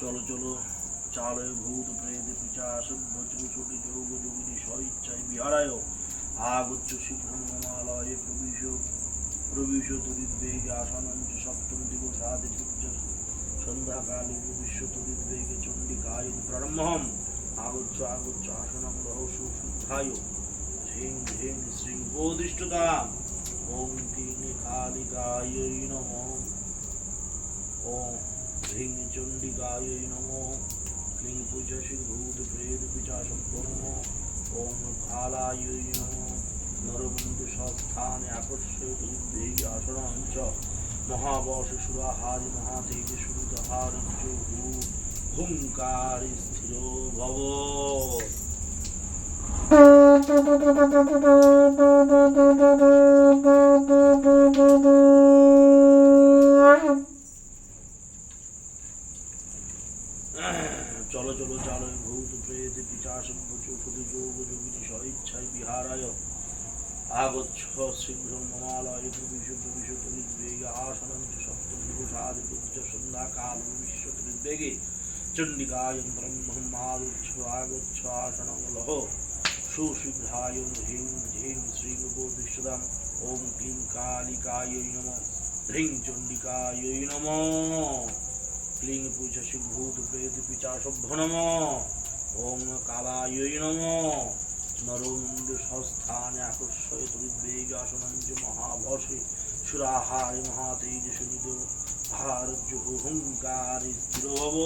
চলো চলো। চালে ভূত প্রেত পিচাস ভজু ছোটি যোগ যোগিনী স্বইচ্ছায় বিহারায়। আগচ্ছ শীঘ্রম মমালয়ে প্রবিশ প্রবিশ তদিদ্বেগে আসানঞ্চ সপ্তম দিবসাদি পূজ্য সন্ধ্যাকালে প্রবিশ্য তদিদ্বেগে চণ্ডিকায় প্রারম্ভম আগচ্ছ আগচ্ছ আসনম রহস্য শুদ্ধায় ঝিং ঝিং শ্রী উপদিষ্টতা ওম কিং কালিকায় নমঃ ওম ह्रीं चण्डिकायै नमो क्लीं पूजसि भूत प्रेत पिचाशभ्यो नमो ॐ कालायै नमो नरबन्धु संस्थाने आकर्षयतु आसनं च महावशसुराहारि महातेज सुरतहारञ्च হুঙ্কার স্থির ভব। চলো চলো, চালো ভূত প্রেত পিতাশম চক্ষুতি যোগ যোগিনী স্বইচ্ছায় বিহারায়। আগচ্ছ শীঘ্র মমালয় প্রবিশ প্রবিশ তরিদ্বেগে আসনন্ত সপ্তম দিবসাদি সন্ধ্যা কাল ভবিষ্যৎ বেগে চণ্ডিকায় ব্রহ্মম আগুচ্ছ আগচ্ছ আসনং লহ সুশীঘ্রায় হ্রিং ঝিং শ্রীং উপদিষ্টদাম ওম ক্লিং কালিকায় নম হ্রিং চণ্ডিকায় নমঃ ক্লিং পূজসি ভূত প্রেত পিচাসভ্য নম ওং আহার্যুহংকার স্থির হব